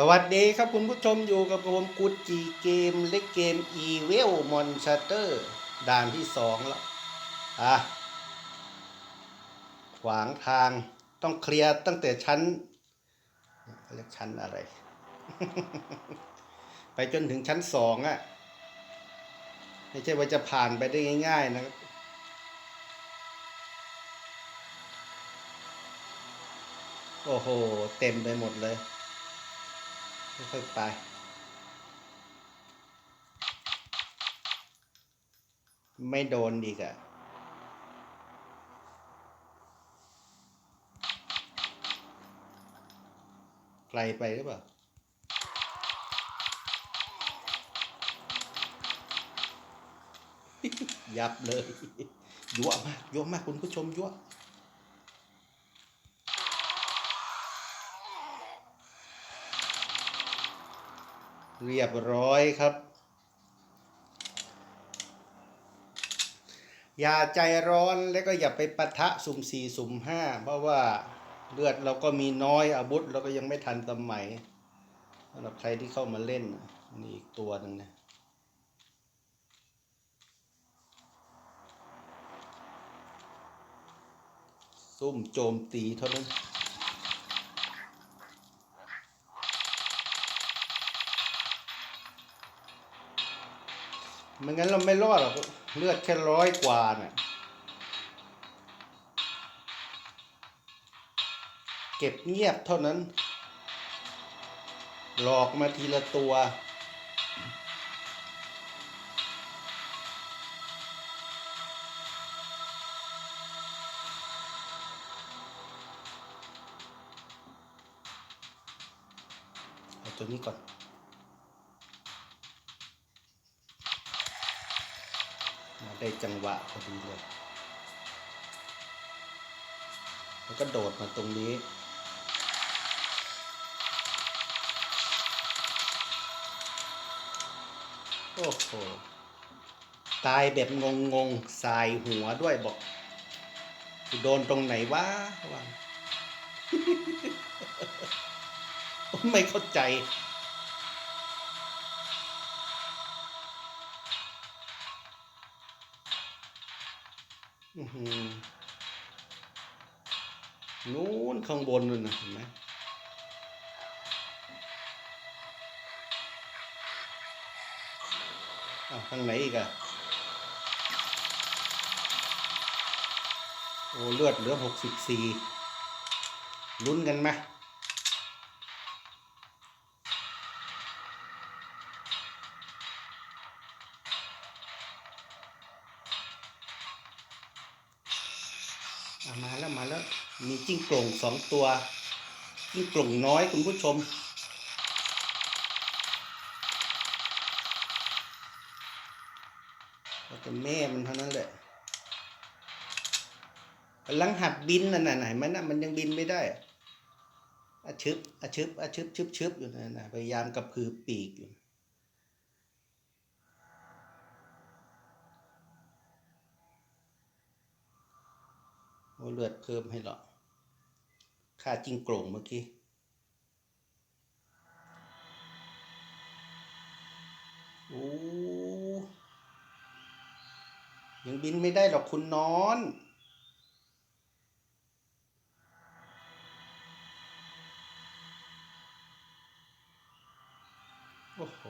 สวัสดีครับคุณผู้ชมอยู่กับผมกูดจีเกมเล็กเกมอีเวลมอนชเตอร์ด่านที่สองแล้วอะขวางทางต้องเคลียร์ตั้งแต่ชั้นเขาเรียกชั้นอะไร ไปจนถึงชั้นสองอะ่ะ ไม่ใช่ว่าจะผ่านไปได้ง่าย ๆ นะครับโอ้โห เต็มไปหมดเลย ค่อยๆไปไม่โดนดีกอะไกลไปหรือเปล่า ยับเลยยั่วมากยั่วมากคุณผู้ชมยั่ว เรียบร้อยครับ อย่าใจร้อนแล้วก็อย่าไปปะทะสุ่มสี่สุ่มห้าเพราะว่าเลือดเราก็มีน้อยอาวุธเราก็ยังไม่ทันสมัยสำหรับใครที่เข้ามาเล่นนี่อีกตัวหนึ่งนะซุ่มโจมตีเท่านั้น ไม่งั้นเราไม่รอดหรอกเลือดแค่ร้อยกว่าน่ะเก็บเงียบเท่านั้น หลอกมาทีละตัว เอาตัวนี้ก่อน มาได้จังหวะพอดีเลย แล้วก็โดดมาตรงนี้ โอ้โห ตายแบบงงงสายหัวด้วยบอกโดนตรงไหนวะวะไม่เข้าใจ นู้นข้างบนนั่นนะเห็นไหมอ้าวข้างไหนอีกอะโอ้เลือดเหลือหกสิบสี่ลุ้นกันไหม มาแล้วมาแล้วมีจิ้งโกล่งสองตัว จิ้งโกล่งน้อยคุณผู้ชมแล้วก็แม่มันเท่านั้นแหละกำลังหัดบินน่ะน่ะไหนมันน่ะมันยังบินไม่ได้อชึบอชึบอชึบชึบชึบอยู่นั่นน่ะพยายามกระพือปีกอยู่ โอ้เลือดเพิ่มให้หรอค่าจิ้งโกร่งเมื่อกี้ โอ้ยังบินไม่ได้หรอกคุณนอนโอ้โห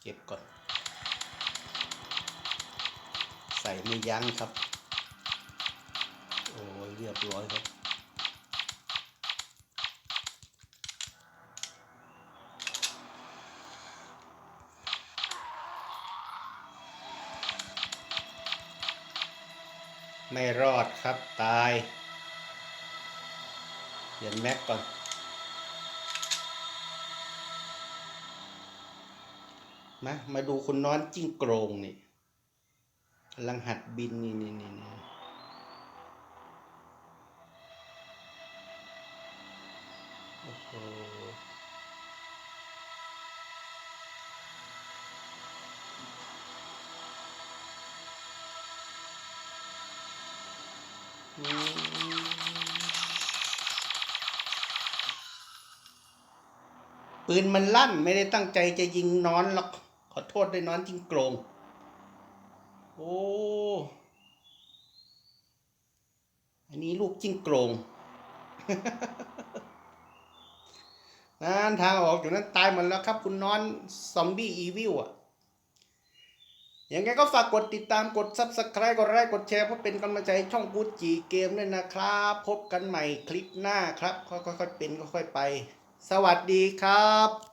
เก็บก่อน ส่ไม่ยั้งครับ โอ้ยเรียบร้อยครับไม่รอดครับตายเปลี่ยนแม็กก่อน มา มาดูคุณนอนจิ้งโกรงนี่ำลังหัดบินนี่นี่นี่โอ้โหปืนมันลั่นไม่ได้ตั้งใจจะยิงนอนหรอก ขอโทษด้วยนอนจริงโกรง โอ้ อันนี้ลูกจิ้งโกรงนั่นทางออกอยู่นั้นตายหมดแล้วครับ คุณนอนซอมบี้อีวิลอะยังไงก็ฝากกดติดตามกด subscribe กดไลค์กดแชร์เพื่อเป็นกำลังใจให้ช่องกูจีเกมด้วยนะครับ พบกันใหม่คลิปหน้าครับ ค่อยๆเป็นค่อยๆไป สวัสดีครับ